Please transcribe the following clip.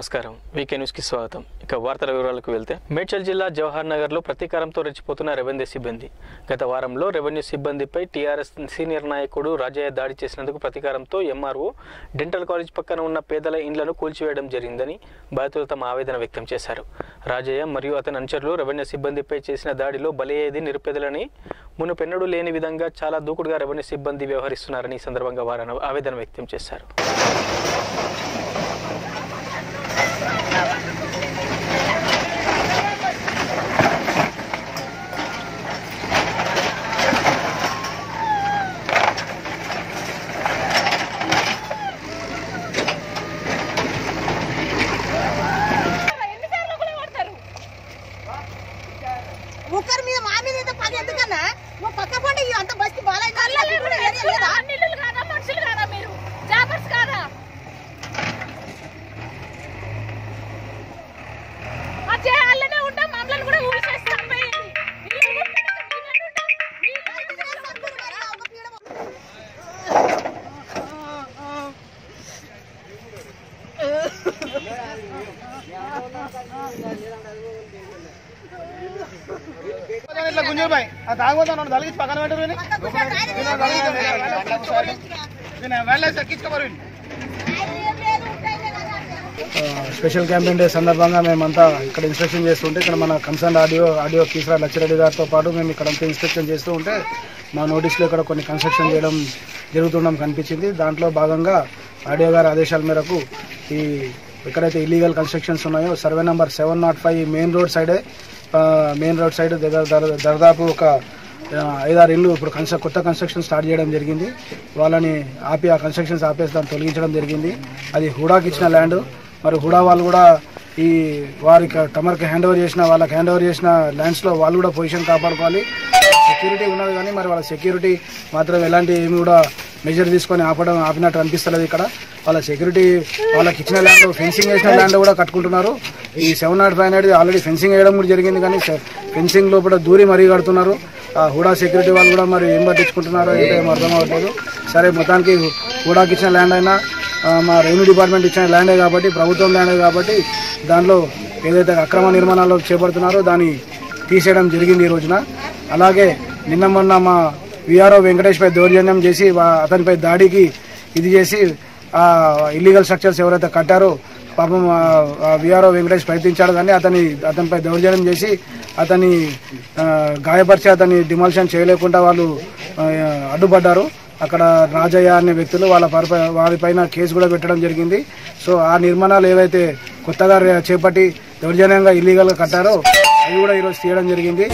నమస్కారం. వీకే న్యూస్కి స్వాగతం. ఇక వార్తల వివరాలకు వెళ్తే మేడ్చల్ జిల్లా జవహర్ నగర్లో ప్రతీకారంతో రెచ్చిపోతున్న రెవెన్యూ సిబ్బంది. గత వారంలో రెవెన్యూ సిబ్బందిపై టీఆర్ఎస్ సీనియర్ నాయకుడు రాజయ్య దాడి చేసినందుకు ప్రతీకారంతో ఎంఆర్ఓ డెంటల్ కాలేజ్ పక్కన ఉన్న పేదల ఇండ్లను కూల్చివేయడం జరిగిందని బాధితులు తమ ఆవేదన వ్యక్తం చేశారు. రాజయ్య మరియు అతని అనుచరులు రెవెన్యూ సిబ్బందిపై చేసిన దాడిలో బలయ్యేది నిరుపేదలని మునుపెన్నడూ లేని విధంగా చాలా దూకుడుగా రెవెన్యూ సిబ్బంది వ్యవహరిస్తున్నారని ఈ సందర్భంగా వారు ఆవేదన వ్యక్తం చేశారు. ఇట్లా గుంజుబాయ్ ఆ తాగబోతాను తలిగి పక్కన పెట్టరు స్పెషల్ క్యాంపెయిన్ డే సందర్భంగా మేమంతా ఇక్కడ ఇన్స్పెక్షన్ చేస్తుంటే ఇక్కడ మన concern audio audio Keesara Lachireddy గారితో పాటు మేము ఇక్కడ అంతా ఇన్స్పెక్షన్ చేస్తూ ఉంటే మా నోటీస్లో ఇక్కడ కొన్ని కన్స్ట్రక్షన్ చేయడం జరుగుతుండడం కనిపించింది. దాంట్లో భాగంగా ఆడియో గారి ఆదేశాల మేరకు ఈ ఎక్కడైతే ఇల్లీగల్ కన్స్ట్రక్షన్స్ ఉన్నాయో survey number seven not five main road సైడే మెయిన్ రోడ్ సైడ్ దగ్గర దర- ఒక ఐదారు ఇల్లు ఇప్పుడు కన్స్ట్ర కొత్త కన్స్ట్రక్షన్ స్టార్ట్ చేయడం జరిగింది. వాళ్ళని ఆపి ఆ కన్స్ట్రక్షన్స్ ఆపేసి దాన్ని తొలగించడం జరిగింది. అది హుడాకి ఇచ్చిన ల్యాండ్ మరి హుడా వాళ్ళు కూడా ఈ వారికి తమరికి హ్యాండ్ ఓవర్ చేసిన వాళ్ళకి హ్యాండ్ ఓవర్ చేసిన ల్యాండ్స్లో వాళ్ళు కూడా పొజిషన్ కాపాడుకోవాలి. సెక్యూరిటీ ఉన్నది కానీ మరి వాళ్ళ సెక్యూరిటీ మాత్రం ఎలాంటి ఏమి కూడా మెజర్ తీసుకొని ఆపడం ఆపినట్టు అనిపిస్తలేదు ఇక్కడ. వాళ్ళ సెక్యూరిటీ వాళ్ళకి ఇచ్చిన ల్యాండ్ ఫెన్సింగ్ వేసిన ల్యాండ్ కూడా కట్టుకుంటున్నారు. ఈ సెవెన్ నాట్ ఫైవ్ అనేది ఆల్రెడీ ఫెన్సింగ్ వేయడం కూడా జరిగింది కానీ ఫెన్సింగ్ లోపల దూరి మరీ కడుతున్నారు. ఆ హుడా సెక్యూరిటీ వాళ్ళు కూడా మరి ఏం పట్టించుకుంటున్నారో ఏం అర్థం అవ్వట్లేదు. సరే మొత్తానికి హుడాకి ఇచ్చిన ల్యాండ్ అయినా మా రెవెన్యూ డిపార్ట్మెంట్ ఇచ్చిన ల్యాండే కాబట్టి ప్రభుత్వం ల్యాండే కాబట్టి దానిలో ఏదైతే అక్రమ నిర్మాణాలు చేపడుతున్నారో దాన్ని తీసేయడం జరిగింది ఈ రోజున. అలాగే నిన్న మొన్న మా విఆర్ఓ వెంకటేష్ పై దౌర్జన్యం చేసి అతనిపై దాడికి ఇది చేసి ఆ ఇల్లీగల్ స్ట్రక్చర్స్ ఎవరైతే కట్టారో పాపం విఆర్ఓ వెంకటేష్ ప్రయత్నించాడు కానీ అతని అతనిపై దౌర్జన్యం చేసి అతని గాయపరిచి అతని డిమాల్షన్ చేయలేకుండా వాళ్ళు అడ్డుపడ్డారు. అక్కడ రాజయ్య అనే వ్యక్తులు వాళ్ళ పరప వారిపైన కేసు కూడా పెట్టడం జరిగింది. సో ఆ నిర్మాణాలు ఏవైతే కొత్తగా చేపట్టి దౌర్జన్యంగా ఇల్లీగల్గా కట్టారో అవి కూడా ఈరోజు తీయడం జరిగింది.